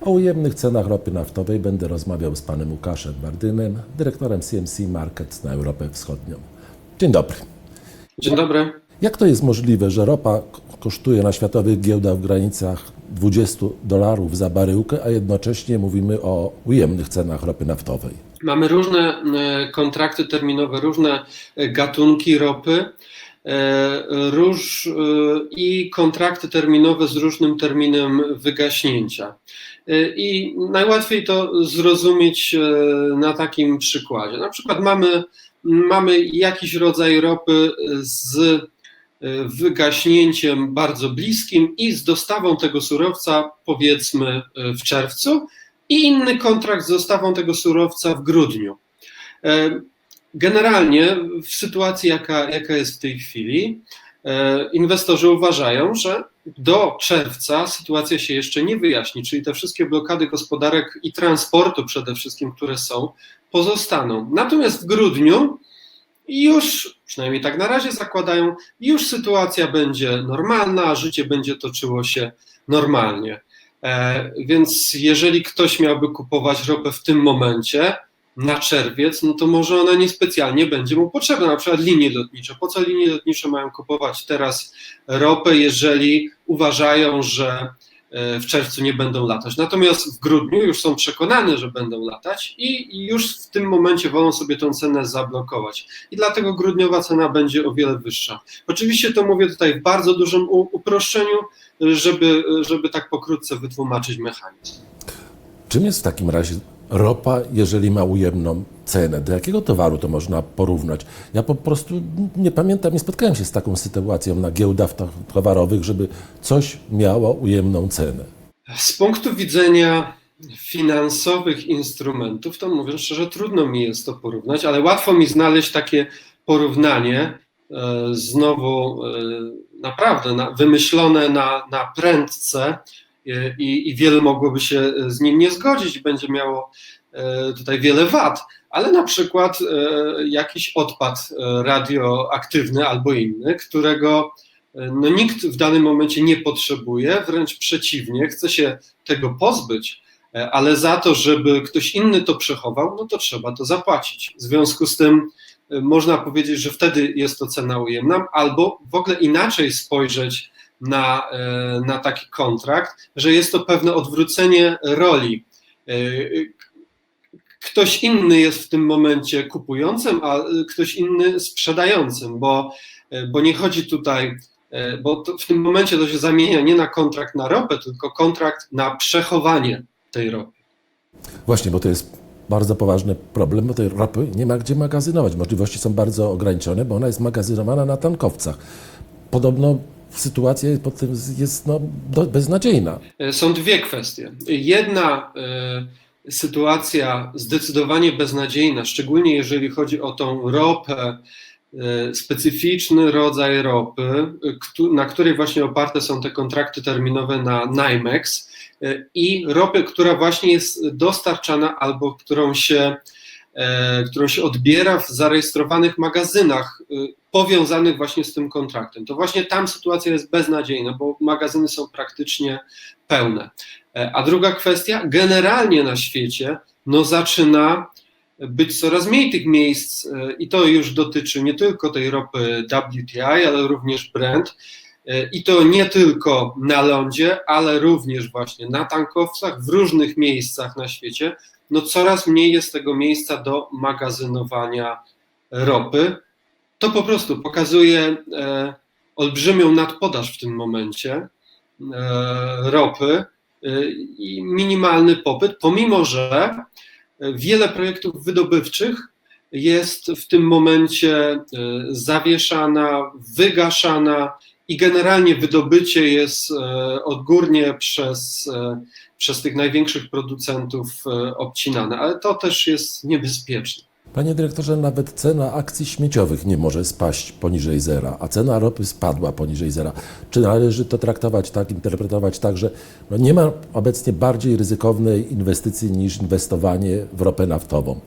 O ujemnych cenach ropy naftowej będę rozmawiał z panem Łukaszem Bardynem, dyrektorem CMC Markets na Europę Wschodnią. Dzień dobry. Dzień dobry. Jak to jest możliwe, że ropa kosztuje na światowych giełdach w granicach 20 dolarów za baryłkę, a jednocześnie mówimy o ujemnych cenach ropy naftowej? Mamy różne e, kontrakty terminowe, różne e, gatunki ropy róż, e, i kontrakty terminowe z różnym terminem wygaśnięcia. E, I najłatwiej to zrozumieć e, na takim przykładzie. Na przykład mamy, mamy jakiś rodzaj ropy z e, wygaśnięciem bardzo bliskim i z dostawą tego surowca powiedzmy e, w czerwcu i inny kontrakt z dostawą tego surowca w grudniu. Generalnie w sytuacji, jaka, jaka jest w tej chwili, e, inwestorzy uważają, że do czerwca sytuacja się jeszcze nie wyjaśni, czyli te wszystkie blokady gospodarek i transportu przede wszystkim, które są, pozostaną. Natomiast w grudniu już, przynajmniej tak na razie zakładają, już sytuacja będzie normalna, a życie będzie toczyło się normalnie. E, Więc jeżeli ktoś miałby kupować ropę w tym momencie, na czerwiec, no to może ona niespecjalnie będzie mu potrzebna, na przykład linie lotnicze. Po co linie lotnicze mają kupować teraz ropę, jeżeli uważają, że e, w czerwcu nie będą latać. Natomiast w grudniu już są przekonane, że będą latać i już w tym momencie wolą sobie tą cenę zablokować. I dlatego grudniowa cena będzie o wiele wyższa. Oczywiście to mówię tutaj w bardzo dużym uproszczeniu, żeby, żeby tak pokrótce wytłumaczyć mechanizm. Czym jest w takim razie ropa, jeżeli ma ujemną cenę? Do jakiego towaru to można porównać? Ja po prostu nie pamiętam, nie spotkałem się z taką sytuacją na giełdach to- towarowych, żeby coś miało ujemną cenę. Z punktu widzenia finansowych instrumentów, to mówiąc szczerze, trudno mi jest to porównać, ale łatwo mi znaleźć takie porównanie, e, znowu e, naprawdę na, wymyślone na, na prędce i, i wiele mogłoby się z nim nie zgodzić, będzie miało e, tutaj wiele wad, ale na przykład e, jakiś odpad e, radioaktywny albo inny, którego e, no, nikt w danym momencie nie potrzebuje, wręcz przeciwnie, chce się tego pozbyć, e, ale za to, żeby ktoś inny to przechował, no to trzeba to zapłacić. W związku z tym e, można powiedzieć, że wtedy jest to cena ujemna, albo w ogóle inaczej spojrzeć na, e, na taki kontrakt, że jest to pewne odwrócenie roli. E, Ktoś inny jest w tym momencie kupującym, a ktoś inny sprzedającym, bo, e, bo nie chodzi tutaj bo w tym momencie to się zamienia nie na kontrakt na ropę, tylko kontrakt na przechowanie tej ropy. Właśnie, bo to jest bardzo poważny problem, bo tej ropy nie ma gdzie magazynować. Możliwości są bardzo ograniczone, bo ona jest magazynowana na tankowcach. Podobno sytuacja pod tym jest no, beznadziejna. Są dwie kwestie. Jedna e, sytuacja zdecydowanie beznadziejna, szczególnie jeżeli chodzi o tą ropę, e, specyficzny rodzaj ropy, na której właśnie oparte są te kontrakty terminowe na NYMEX e, i ropy, która właśnie jest dostarczana albo którą się, którą się odbiera w zarejestrowanych magazynach e, powiązanych właśnie z tym kontraktem. To właśnie tam sytuacja jest beznadziejna, bo magazyny są praktycznie pełne. E, A druga kwestia, generalnie na świecie no zaczyna być coraz mniej tych miejsc e, i to już dotyczy nie tylko tej ropy WTI, ale również Brent. E, I to nie tylko na lądzie, ale również właśnie na tankowcach w różnych miejscach na świecie. No coraz mniej jest tego miejsca do magazynowania ropy. To po prostu pokazuje e, olbrzymią nadpodaż w tym momencie e, ropy e, i minimalny popyt, pomimo że wiele projektów wydobywczych jest w tym momencie zawieszana, wygaszana i generalnie wydobycie jest e, odgórnie przez, e, przez tych największych producentów e, obcinane, ale to też jest niebezpieczne. Panie dyrektorze, nawet cena akcji śmieciowych nie może spaść poniżej zera, a cena ropy spadła poniżej zera. Czy należy to traktować tak, interpretować tak, że no nie ma obecnie bardziej ryzykownej inwestycji niż inwestowanie w ropę naftową?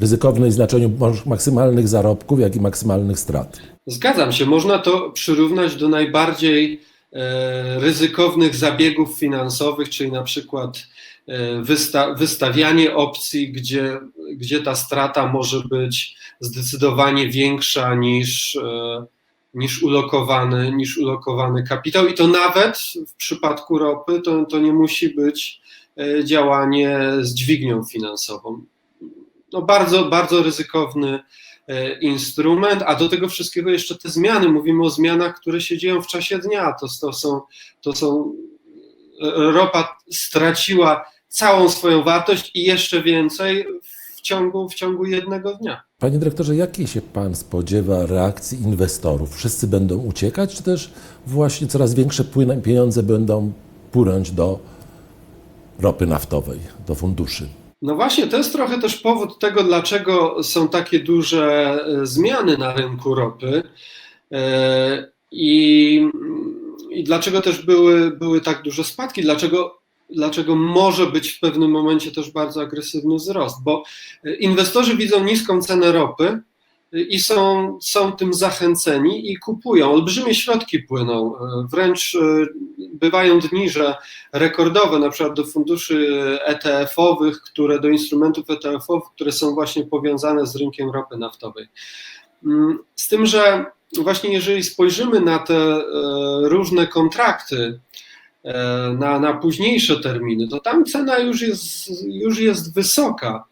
Ryzykownej znaczeniu maksymalnych zarobków, jak i maksymalnych strat. Zgadzam się, można to przyrównać do najbardziej e, ryzykownych zabiegów finansowych, czyli na przykład e, wysta wystawianie opcji, gdzie, gdzie ta strata może być zdecydowanie większa niż, e, niż, ulokowany, niż ulokowany kapitał. I to nawet w przypadku ropy to, to nie musi być działanie z dźwignią finansową. No bardzo, bardzo ryzykowny e, instrument, a do tego wszystkiego jeszcze te zmiany. Mówimy o zmianach, które się dzieją w czasie dnia. To, to, są, to są. e, Ropa straciła całą swoją wartość i jeszcze więcej w ciągu, w ciągu jednego dnia. Panie dyrektorze, jakiej się Pan spodziewa reakcji inwestorów? Wszyscy będą uciekać, czy też właśnie coraz większe pieniądze będą płynąć do ropy naftowej, do funduszy? No właśnie, to jest trochę też powód tego, dlaczego są takie duże e, zmiany na rynku ropy. E, i, i dlaczego też były, były tak duże spadki, dlaczego, dlaczego może być w pewnym momencie też bardzo agresywny wzrost, bo e, inwestorzy widzą niską cenę ropy i są, są tym zachęceni i kupują. Olbrzymie środki płyną, wręcz e, bywają dni, że rekordowe, na przykład do funduszy ETF-owych, które do instrumentów ETF-owych, które są właśnie powiązane z rynkiem ropy naftowej. Mm, Z tym, że właśnie jeżeli spojrzymy na te e, różne kontrakty, e, na, na późniejsze terminy, to tam cena już jest, już jest wysoka.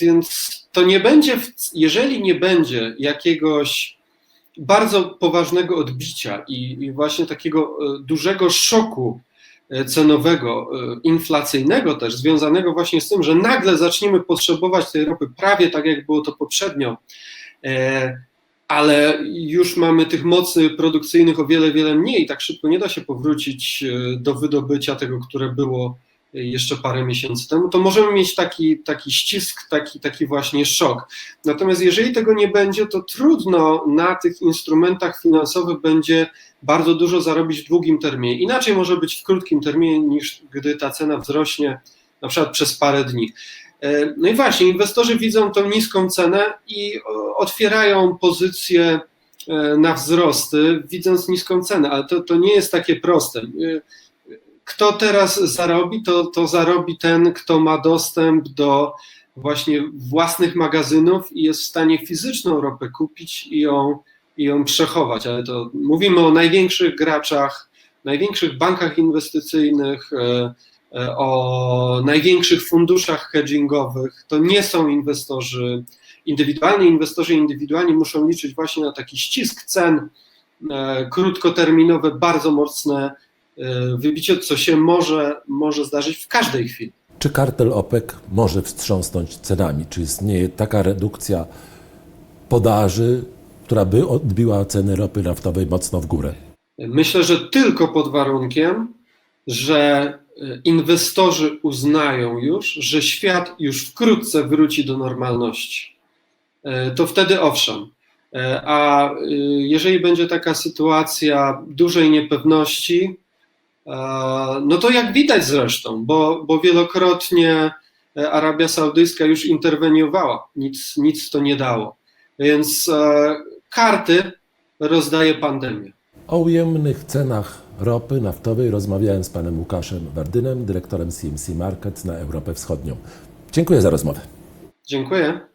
Więc to nie będzie, jeżeli nie będzie jakiegoś bardzo poważnego odbicia i, i właśnie takiego e, dużego szoku e, cenowego, e, inflacyjnego też, związanego właśnie z tym, że nagle zaczniemy potrzebować tej ropy prawie tak, jak było to poprzednio, ale już mamy tych mocy produkcyjnych o wiele, wiele mniej, tak szybko nie da się powrócić do wydobycia tego, które było jeszcze parę miesięcy temu, to możemy mieć taki, taki ścisk, taki, taki właśnie szok. Natomiast jeżeli tego nie będzie, to trudno na tych instrumentach finansowych będzie bardzo dużo zarobić w długim terminie. Inaczej może być w krótkim terminie, niż gdy ta cena wzrośnie na przykład przez parę dni. E, No i właśnie, inwestorzy widzą tą niską cenę i otwierają pozycje e, na wzrosty, widząc niską cenę, ale to, to nie jest takie proste. Kto teraz zarobi, to, to zarobi ten, kto ma dostęp do właśnie własnych magazynów i jest w stanie fizyczną ropę kupić i ją, i ją przechować. Ale to mówimy o największych graczach, największych bankach inwestycyjnych, e, e, o największych funduszach hedgingowych. To nie są inwestorzy indywidualni. Inwestorzy indywidualni muszą liczyć właśnie na taki ścisk cen, e, krótkoterminowe, bardzo mocne wybicie, co się może, może zdarzyć w każdej chwili. Czy kartel OPEC może wstrząsnąć cenami? Czy istnieje taka redukcja podaży, która by odbiła ceny ropy naftowej mocno w górę? Myślę, że tylko pod warunkiem, że e, inwestorzy uznają już, że świat już wkrótce wróci do normalności. E, To wtedy owszem. E, A e, jeżeli będzie taka sytuacja dużej niepewności, e, no to jak widać zresztą, bo, bo wielokrotnie e, Arabia Saudyjska już interweniowała, nic, nic to nie dało. Więc e, karty rozdaje pandemia. O ujemnych cenach ropy naftowej rozmawiałem z panem Łukaszem Wardynem, dyrektorem CMC Market na Europę Wschodnią. Dziękuję za rozmowę. Dziękuję.